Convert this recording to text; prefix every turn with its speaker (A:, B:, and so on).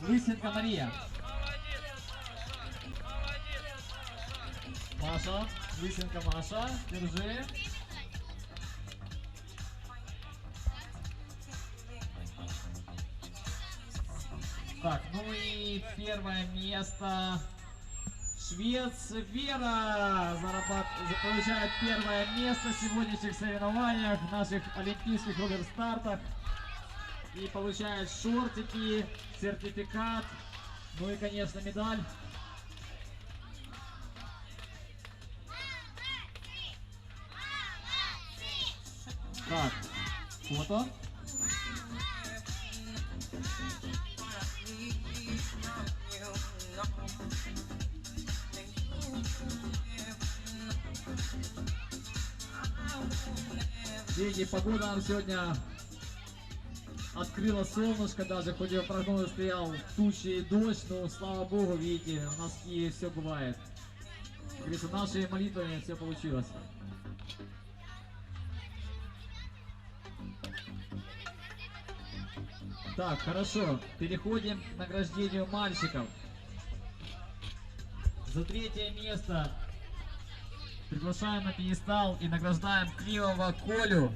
A: Лысенко Мария. Маша, Лысенко Маша, держи. Так, ну и первое место. Швец Вера зарабат... за- получает первое место в сегодняшних соревнованиях, в наших олимпийских роллер-стартах. И получает шортики, сертификат, ну и, конечно, медаль. Так, фото. Видите, погода нам сегодня открыла солнышко даже, хоть и в прогнозе стоял тучи и дождь, но слава богу, видите, у нас Киеве все бывает. Говорится, нашими молитвами все получилось. Так, хорошо, переходим к награждению мальчиков. За третье место приглашаем на пьедестал и награждаем Климова Колю